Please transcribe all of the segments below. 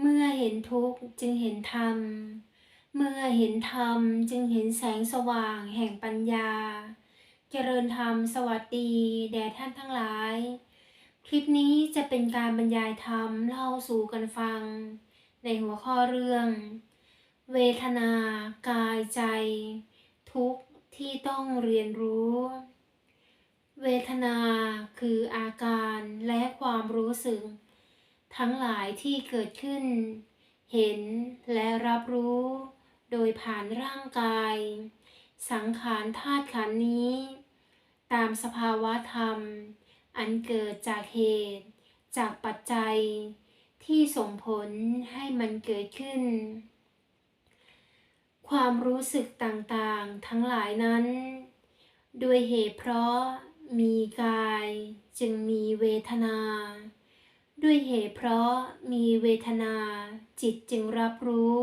เมื่อเห็นทุกข์จึงเห็นธรรม เมื่อเห็นธรรมจึงเห็นแสงสว่างแห่งปัญญา เจริญธรรมสวัสดีแด่ท่านทั้งหลาย คลิปนี้จะเป็นการบรรยายธรรมเล่าสู่กันฟัง ในหัวข้อเรื่อง เวทนา กายใจ ทุกข์ที่ต้องเรียนรู้ เวทนาคืออาการและความรู้สึก ทั้งหลายที่เกิดขึ้น เห็นและรับรู้ โดยผ่านร่างกาย สังขารธาตุขันนี้ ตามสภาวะธรรม อันเกิดจากเหตุ จากปัจจัย ที่ส่งผลให้มันเกิดขึ้น ความรู้สึกต่างๆ ทั้งหลายนั้นด้วยเหตุเพราะมีกายจึงมีเวทนา ด้วยเหตุเพราะมีเวทนาจิตจึงรับรู้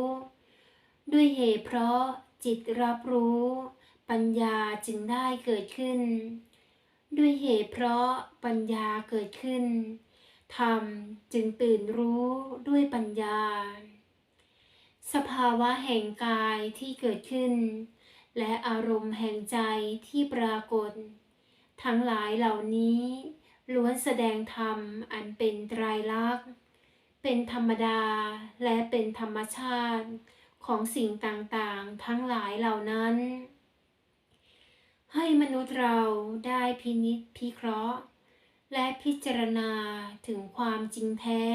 ด้วยเหตุเพราะจิตรับรู้ ปัญญาจึงได้เกิดขึ้น ด้วยเหตุเพราะปัญญาเกิดขึ้นธรรมจึงตื่นรู้ด้วยปัญญา สภาวะแห่งกายที่เกิดขึ้น และอารมณ์แห่งใจที่ปรากฏ ทั้งหลายเหล่านี้ ล้วนแสดงธรรมอันเป็นไตรลักษณ์ เป็นธรรมดาและเป็นธรรมชาติของสิ่งต่างๆ ทั้งหลายเหล่านั้น ให้มนุษย์เราได้พินิจพิเคราะห์ และพิจารณาถึงความจริงแท้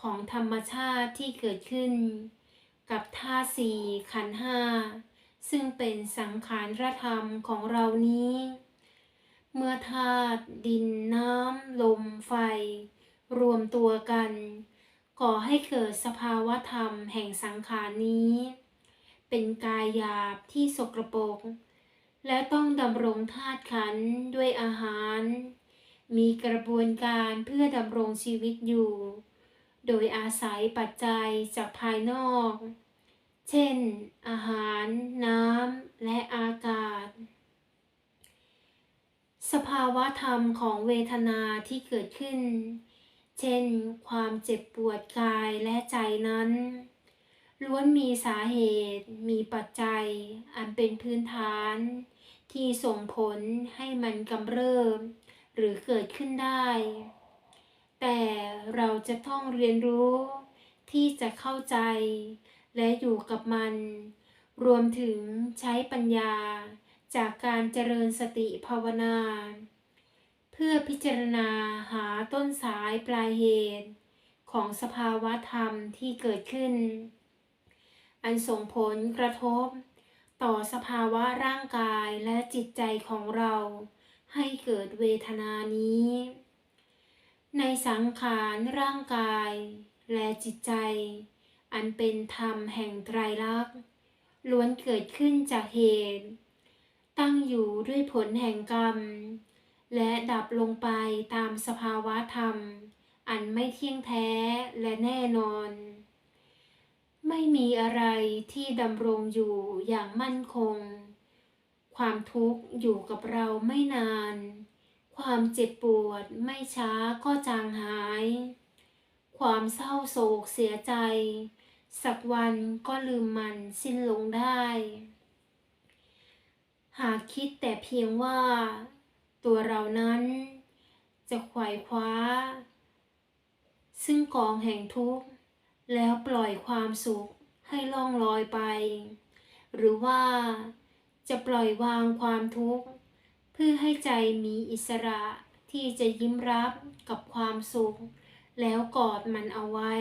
ของธรรมชาติที่เกิดขึ้น กับธาสี่ขันห้าซึ่งเป็นสังขารธรรมของเรานี้ เมื่อธาตุดินน้ำ ลมไฟ รวมตัวกัน ก่อให้เกิดสภาวะธรรมแห่งสังขารนี้ เป็นกายหยาบที่สกรปรก และต้องดำรงธาตุขันด้วยอาหาร มีกระบวนการเพื่อดำรงชีวิตอยู่ โดยอาศัยปัจจัยจากภายนอก เช่น อาหาร น้ำ และอากาศ สภาวะธรรมของเวทนาที่เกิดขึ้น เช่น ความเจ็บปวดกายและใจนั้น ล้วนมีสาเหตุ มีปัจจัย อันเป็นพื้นฐาน ที่ส่งผลให้มันกำเริบหรือเกิดขึ้นได้ แต่เราจะต้องเรียนรู้ ที่จะเข้าใจ และอยู่กับมัน รวมถึงใช้ปัญญา จากการเจริญสติภาวนา เพื่อพิจารณาหาต้นสายปลายเหตุ ของสภาวะธรรมที่เกิดขึ้น อันส่งผลกระทบ ต่อสภาวะร่างกายและจิตใจของเรา ให้เกิดเวทนานี้ ในสังขารร่างกาย และจิตใจ อันเป็นธรรมแห่งไตรลักษณ์ล้วนเกิดขึ้นจากเหตุ ตั้งอยู่ด้วยผลแห่งกรรม และดับลงไปตามสภาวะธรรม อันไม่เที่ยงแท้และแน่นอน ไม่มีอะไรที่ดำรงอยู่อย่างมั่นคง ความทุกข์อยู่กับเราไม่นาน ความเจ็บปวดไม่ช้าก็จางหาย ความเศร้าโศกเสียใจ สักวันก็ลืมมันสิ้นลงได้ หากคิดแต่เพียงว่า ตัวเรานั้น จะขว่คว้า ซึ่งกองแห่งทุกข์ แล้วปล่อยความสุขให้ล่องลอยไป หรือว่าจะปล่อยวางความทุกข์ เพื่อให้ใจมีอิสระที่จะยิ้มรับกับความสุข แล้วกอดมันเอาไว้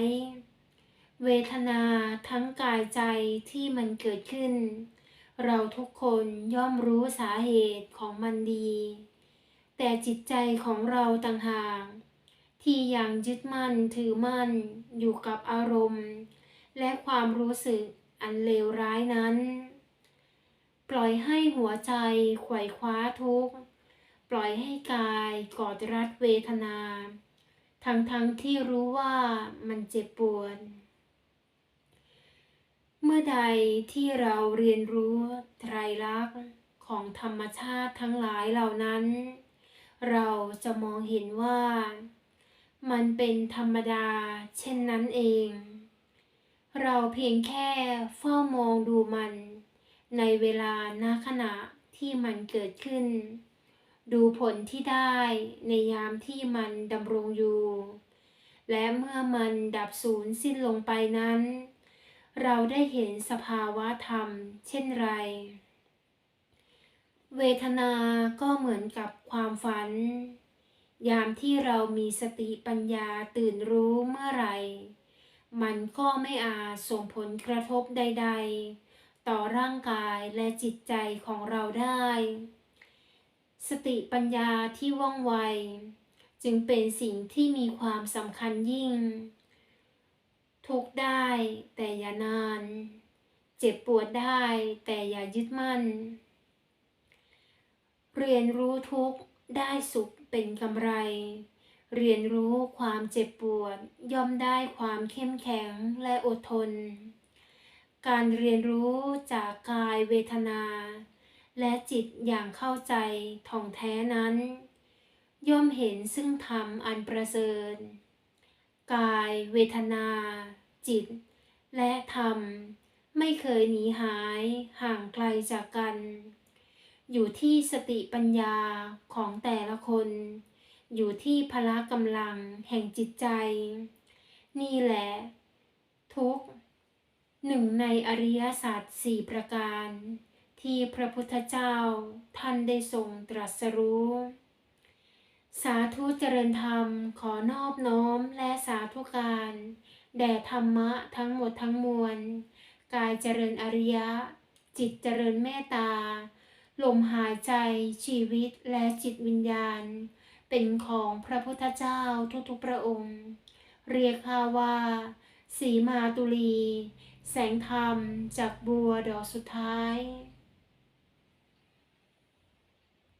เวทนาทั้งกายใจที่มันเกิดขึ้น เราทุกคนย่อมรู้สาเหตุของมันดี แต่จิตใจของเราต่างหากที่ยังยึดมั่นถือมั่นอยู่กับอารมณ์ และความรู้สึกอันเลวร้ายนั้น ปล่อยให้หัวใจไขว่คว้าทุกข์ ปล่อยให้กายกอดรัดเวทนา ทั้งทั้งที่รู้ว่ามันเจ็บปวด เมื่อใดที่เราเรียนรู้ไตรลักษณ์ของธรรมชาติทั้งหลายเหล่านั้น เราจะมองเห็นว่า มันเป็นธรรมดาเช่นนั้นเอง เราเพียงแค่เฝ้ามองดูมัน ในเวลาณขณะที่มันเกิดขึ้น ดูผลที่ได้ในยามที่มันดำรงอยู่ และเมื่อมันดับสูญสิ้นลงไปนั้น เราได้เห็นสภาวะธรรม เช่นไร เวทนาก็เหมือนกับความฝัน ยามที่เรามีสติปัญญาตื่นรู้เมื่อไหร่ มันก็ไม่อาจส่งผลกระทบใด ๆ ต่อร่างกายและจิตใจของเราได้ สติปัญญาที่ว่องไว จึงเป็นสิ่งที่มีความสำคัญยิ่ง ทุกได้แต่อย่านาน เจ็บปวดได้แต่อย่ายึดมั่น เรียนรู้ทุกได้สุขเป็นกำไร เรียนรู้ความเจ็บปวดย่อมได้ความเข้มแข็งและอดทน การเรียนรู้จากกายเวทนา และจิตอย่างเข้าใจท่องแท้นั้น ย่อมเห็นซึ่งธรรมอันประเสริฐกายเวทนา จิต และธรรม ไม่เคยหนีหายห่างไกลจากกัน อยู่ที่สติปัญญาของแต่ละคน อยู่ที่พละกำลังแห่งจิตใจ นี่แหละ ทุกหนึ่งในอริยศาสัจสี่ประการ ที่พระพุทธเจ้าท่านได้ทรงตรัสรู้ สาธุเจริญธรรมขอนอบน้อมและสาธุการ แด่ธรรมะทั้งหมดทั้งมวล กายเจริญอริยะ จิตเจริญเมตตา ลมหายใจชีวิตและจิตวิญญาณ เป็นของพระพุทธเจ้าทุกๆพระองค์ เรียกข้าว่าสีมาตุลี แสงธรรมจากบัวดอกสุดท้าย